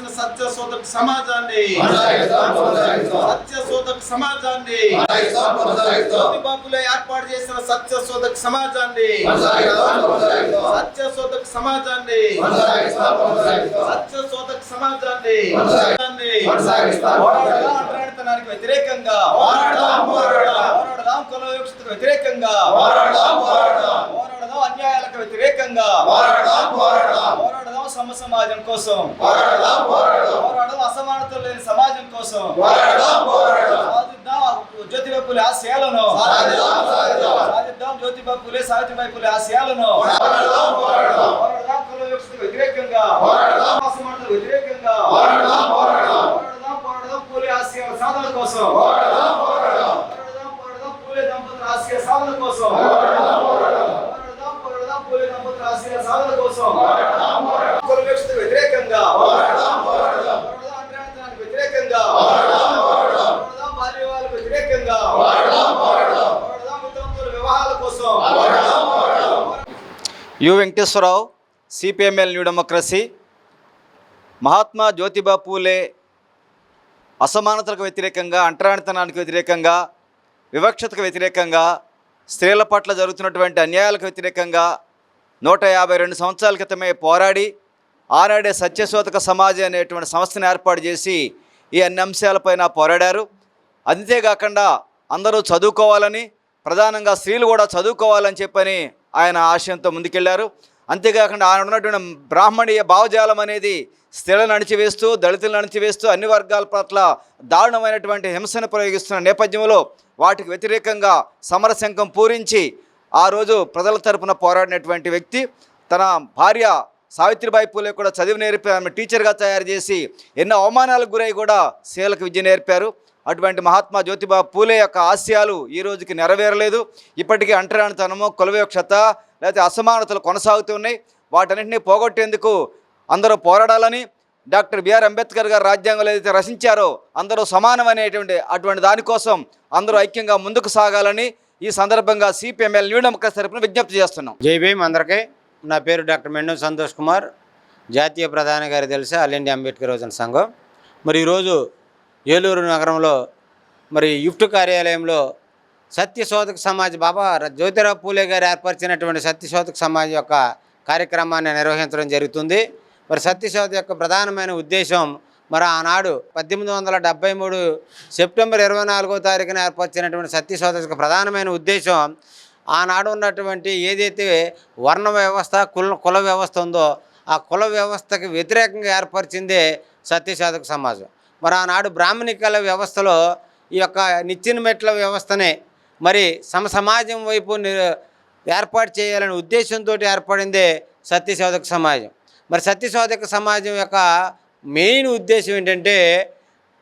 చేసిన సత్య శోధక సమాజాన్ని. సత్య శోధక సమాజాన్ని. జ్యోతిబాబులే ఏర్పాటు చేసిన సత్య శోధక సమాజాన్ని. సత్య శోధక సమాజాన్ని. సత్య శోధక సమాజాన్ని. అంటరానితనానికి వ్యతిరేకంగా. పోరాడదాం, పోరాడదాం. వ్యతిరేకంగా. పోరాడదాం పోరాడదాం. పోరాడదాం అన్యాయాలకు వ్యతిరేకంగా. పోరాడదాం పోరాడదాం. సమ సమాజం కోసం. పోరాడదాం పోరాడదాం. పోరాడదాం అసమానతలు లేని సమాజం కోసం. పోరాడదాం పోరాడదాం. సాధిద్దాం జ్యోతిబా పులే ఆశయాలను సాధిద్దాం, సాధిద్దాం. సాధిద్దాం జ్యోతిబా పులే సావిత్రిబాయి పులే ఆశయాలను పోరాడదాం పోరాడదాం. పోరాడదాం కుల వివక్షతకు వ్యతిరేకంగా. పోరాడదాం. అసమానతలకు వ్యతిరేకంగా. పోరాడదాం పోరాడదాం పోరాడదాం పులే ఆశయాల సాధన కోసం పోరాడదాం పోరాడదాం పోరాడదాం పోరాడదాం పూలే దంపతుల ఆశయ సాధన కోసం పోరాడదాం పోరాడదాం పోరాడదాం పోరాడదాం పూలే దంపతుల ఆశయ సాధన కోసం పోరాడదాం పోరాడదాం కుల వివక్షతకు వ్యతిరేకంగా పోరాడదాం పోరాడదాం పోరాడదాం అంటరానితనానికి వ్యతిరేకంగా పోరాడదాం పోరాడదాం పోరాడదాం బాల్య వివాహాలకు వ్యతిరేకంగా పోరాడదాం పోరాడదాం పోరాడదాం వితంతువుల వివాహాల కోసం పోరాడదాం పోరాడదాం U Venkateswara Rao CPIML new democracy Mahatma Jyotiba Phule అసమానతలకు వ్యతిరేకంగా అంటరానితనానికి వ్యతిరేకంగా వివక్షతకు వ్యతిరేకంగా స్త్రీల పట్ల జరుగుతున్నటువంటి అన్యాయాలకు వ్యతిరేకంగా నూట యాభై రెండు సంవత్సరాల క్రితమే పోరాడి ఆనాడే సత్యశోధక సమాజం అనేటువంటి సంస్థను ఏర్పాటు చేసి ఈ అన్ని అంశాలపైన పోరాడారు. అంతేకాకుండా అందరూ చదువుకోవాలని ప్రధానంగా స్త్రీలు కూడా చదువుకోవాలని చెప్పని ఆయన ఆశయంతో ముందుకెళ్ళారు. అంతేకాకుండా ఆయన ఉన్నటువంటి బ్రాహ్మణీయ భావజాలం అనేది స్త్రీలను అణిచివేస్తూ దళితులను అణిచివేస్తూ అన్ని వర్గాల పట్ల దారుణమైనటువంటి హింసను ప్రయోగిస్తున్న నేపథ్యంలో వాటికి వ్యతిరేకంగా సమరశంఖం పూరించి ఆ రోజు ప్రజల తరపున పోరాడినటువంటి వ్యక్తి తన భార్య సావిత్రిబాయి పూలే కూడా చదివి నేర్పారు. ఆమె టీచర్గా తయారు చేసి ఎన్నో అవమానాలకు గురై కూడా సేలకు విద్య నేర్పారు. అటువంటి మహాత్మా జ్యోతిబా పూలే యొక్క ఆశయాలు ఈ రోజుకి నెరవేరలేదు. ఇప్పటికీ అంటరానితనము కులవివక్షత లేకపోతే అసమానతలు కొనసాగుతున్నాయి వాటన్నింటినీ పోగొట్టేందుకు అందరూ పోరాడాలని డాక్టర్ బిఆర్ అంబేద్కర్ గారు రాజ్యాంగంలో ఏదైతే రచించారో అందరూ సమానం అనేటువంటి అటువంటి దానికోసం అందరూ ఐక్యంగా ముందుకు సాగాలని ఈ సందర్భంగా సిపిఎంఎల్ న్యూ డెమోక్రసీ తరపున విజ్ఞప్తి చేస్తున్నాం. జై భీమ్ అందరికీ. నా పేరు డాక్టర్ మెండం సంతోష్ కుమార్ జాతీయ ప్రధాన గారు తెలిసి ఆల్ ఇండియా అంబేద్కర్ యోజన సంఘం. మరి ఈరోజు ఏలూరు నగరంలో మరి యుఫ్ట్ కార్యాలయంలో సత్యశోధక సమాజ్ బాబా జ్యోతిరావు పూలే గారు ఏర్పరిచినటువంటి సత్యశోధక సమాజ్ యొక్క కార్యక్రమాన్ని నిర్వహించడం జరుగుతుంది. మరి సత్యశోధ యొక్క ప్రధానమైన ఉద్దేశం మరి ఆనాడు పద్దెనిమిది వందల డెబ్బై మూడు సెప్టెంబర్ ఇరవై నాలుగో తారీఖున ఏర్పరిచినటువంటి సత్యశోధ యొక్క ప్రధానమైన ఉద్దేశం ఆనాడు ఉన్నటువంటి ఏదైతే వర్ణ వ్యవస్థ కుల కుల వ్యవస్థ ఉందో ఆ కుల వ్యవస్థకి వ్యతిరేకంగా ఏర్పరిచిందే సత్యసాధక సమాజం. మరి ఆనాడు బ్రాహ్మణికల వ్యవస్థలో ఈ యొక్క నిచ్చిన మెట్ల వ్యవస్థనే మరి సమ సమాజం వైపు ఏర్పాటు చేయాలనే ఉద్దేశంతో ఏర్పడిందే సత్యశోధక సమాజం. మరి సత్యశోధక సమాజం యొక్క మెయిన్ ఉద్దేశం ఏంటంటే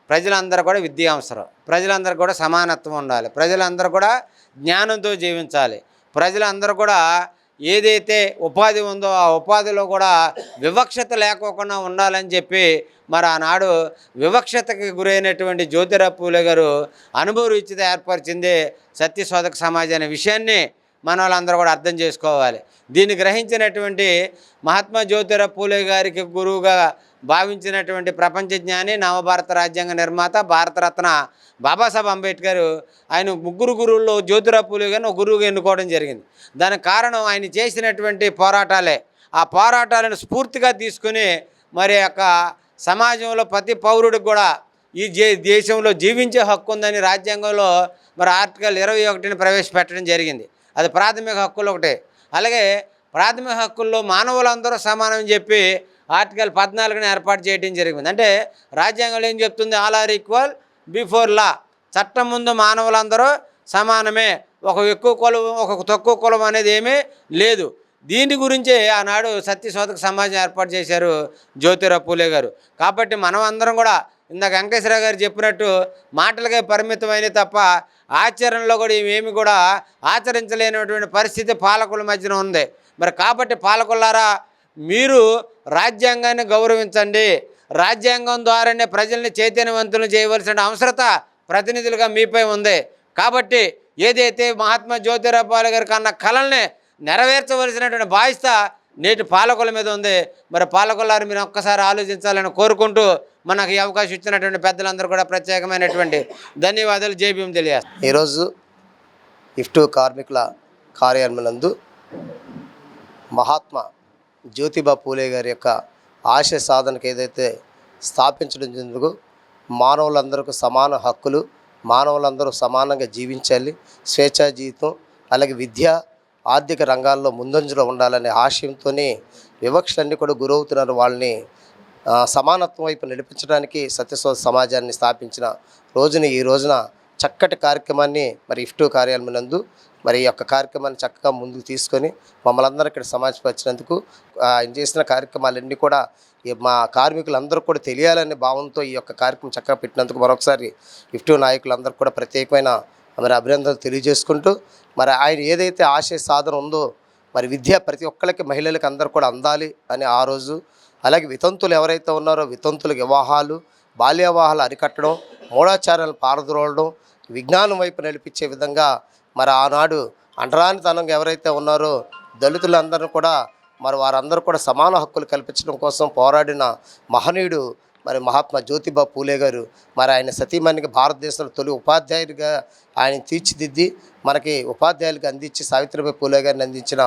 ప్రజలందరూ కూడా విద్య అవసరం ప్రజలందరూ కూడా సమానత్వం ఉండాలి. ప్రజలందరూ కూడా జ్ఞానంతో జీవించాలి. ప్రజలందరూ కూడా ఏదైతే ఉపాధి ఉందో ఆ ఉపాధిలో కూడా వివక్షత లేకోకుండా ఉండాలని చెప్పి మరి ఆనాడు వివక్షతకి గురైనటువంటి జ్యోతిరావు పూలే గారు అనుభవ రీతితో ఏర్పరిచింది సత్యశోధక సమాజం అనే విషయాన్ని మన వాళ్ళందరూ కూడా అర్థం చేసుకోవాలి. దీన్ని గ్రహించినటువంటి మహాత్మా జ్యోతిరావు పూలే గారికి గురువుగా భావించినటువంటి ప్రపంచ జ్ఞాని నవభారత రాజ్యాంగ నిర్మాత భారతరత్న బాబాసాహెబ్ అంబేద్కర్ ఆయన ముగ్గురు గురువుల్లో జ్యోతిరాపులుగా ఒక గురువుగా ఎన్నుకోవడం జరిగింది. దానికి కారణం ఆయన చేసినటువంటి పోరాటాలే. ఆ పోరాటాలను స్ఫూర్తిగా తీసుకుని మరి యొక్క సమాజంలో ప్రతి పౌరుడికి కూడా ఈ జే దేశంలో జీవించే హక్కు ఉందని రాజ్యాంగంలో మరి ఆర్టికల్ ఇరవై ఒకటిని ప్రవేశపెట్టడం జరిగింది. అది ప్రాథమిక హక్కులు ఒకటే. అలాగే ప్రాథమిక హక్కుల్లో మానవులందరూ సమానం చెప్పి ఆర్టికల్ పద్నాలుగుని ఏర్పాటు చేయడం జరిగింది. అంటే రాజ్యాంగంలో ఏం చెప్తుంది? All are equal before law చట్టం ముందు మానవులందరూ సమానమే. ఒక ఎక్కువ కులం ఒక తక్కువ కులం అనేది ఏమీ లేదు. దీని గురించే ఆనాడు సత్యశోధక సమాజం ఏర్పాటు చేశారు జ్యోతిరావు పూలే గారు. కాబట్టి మనం అందరం కూడా ఇందాక వెంకటేశ్వరరావు గారు చెప్పినట్టు మాటలకే పరిమితమైన తప్ప ఆచరణలో కూడా ఇవేమి కూడా ఆచరించలేనటువంటి పరిస్థితి పాలకుల మధ్యన ఉంది. మరి కాబట్టి పాలకులారా మీరు రాజ్యాంగాన్ని గౌరవించండి. రాజ్యాంగం ద్వారానే ప్రజల్ని చైతన్యవంతులు చేయవలసిన అవసరత ప్రతినిధులుగా మీపై ఉంది. కాబట్టి ఏదైతే మహాత్మా జ్యోతిరావు పూలే గారి కన్న కళల్ని నెరవేర్చవలసినటువంటి బాధ్యత నేటి పాలకుల మీద ఉంది. మరి పాలకులారు మీరు ఒక్కసారి ఆలోచించాలని కోరుకుంటూ మనకు ఈ అవకాశం ఇచ్చినటువంటి పెద్దలందరూ కూడా ప్రత్యేకమైనటువంటి ధన్యవాదాలు. జేబీఎం తెలియ ఈరోజు ఇఫ్టు కార్మికుల కార్యాలయం నందు మహాత్మా జ్యోతిబా పూలే గారి యొక్క ఆశయ సాధనకు ఏదైతే స్థాపించడం జరిగిందో మానవులందరికీ సమాన హక్కులు మానవులందరూ సమానంగా జీవించాలి. స్వేచ్ఛా జీవితం అలాగే విద్య ఆర్థిక రంగాల్లో ముందంజలో ఉండాలనే ఆశయంతోనే వివక్షలన్నీ కూడా గురవుతున్నారు. వాళ్ళని సమానత్వం వైపు నడిపించడానికి సత్యశోధ సమాజాన్ని స్థాపించిన రోజున ఈ రోజున చక్కటి కార్యక్రమాన్ని మరి ఇఫ్టు కార్యాలయం నందు మరి ఈ యొక్క కార్యక్రమాన్ని చక్కగా ముందుకు తీసుకొని మమ్మల్ని అందరూ ఇక్కడ సమాజపరిచినందుకు ఆయన చేసిన కార్యక్రమాలన్నీ కూడా ఈ మా కార్మికులందరూ కూడా తెలియాలనే భావంతో ఈ యొక్క కార్యక్రమం చక్కగా పెట్టినందుకు మరొకసారి ఇఫ్టు నాయకులందరూ కూడా ప్రత్యేకమైన మరి అభినందనలు తెలియజేసుకుంటూ మరి ఆయన ఏదైతే ఆశయ సాధన ఉందో మరి విద్య ప్రతి ఒక్కరికి మహిళలకు అందరూ కూడా అందాలి అని ఆ రోజు. అలాగే వితంతులు ఎవరైతే ఉన్నారో వితంతుల వివాహాలు బాల్య వివాహాలు అరికట్టడం మూఢాచారాలు పారద్రోలడం విజ్ఞానం వైపు నడిపించే విధంగా మరి ఆనాడు అండరానితనంగా ఎవరైతే ఉన్నారో దళితులందరూ కూడా మరి వారందరూ కూడా సమాన హక్కులు కల్పించడం కోసం పోరాడిన మహనీయుడు మరి మహాత్మా జ్యోతిబా పూలే గారు మరి ఆయన సతీమణికి భారతదేశంలో తొలి ఉపాధ్యాయుడిగా ఆయన తీర్చిదిద్ది మనకి ఉపాధ్యాయులకు అందించి సావిత్రిబాయి పూలే గారిని అందించిన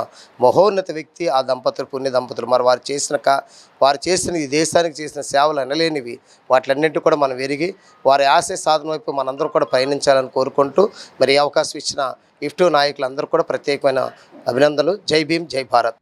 మహోన్నత వ్యక్తి ఆ దంపతులు పుణ్య దంపతులు. మరి వారు చేసిన కా వారు చేసిన ఈ దేశానికి చేసిన సేవలు అనలేనివి. వాటిలన్నింటి కూడా మనం ఎరిగి వారి ఆశయ సాధన వైపు మనందరూ కూడా పయనించాలని కోరుకుంటూ మరి ఈ అవకాశం ఇచ్చిన ఇఫ్టూ నాయకులందరూ కూడా ప్రత్యేకమైన అభినందనలు. జై భీమ్ జై Bharat.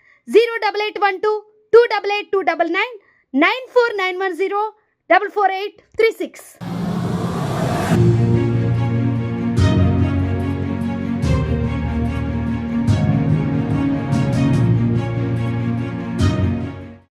zero double eight one two two double eight two double nine nine four nine one zero double four eight three six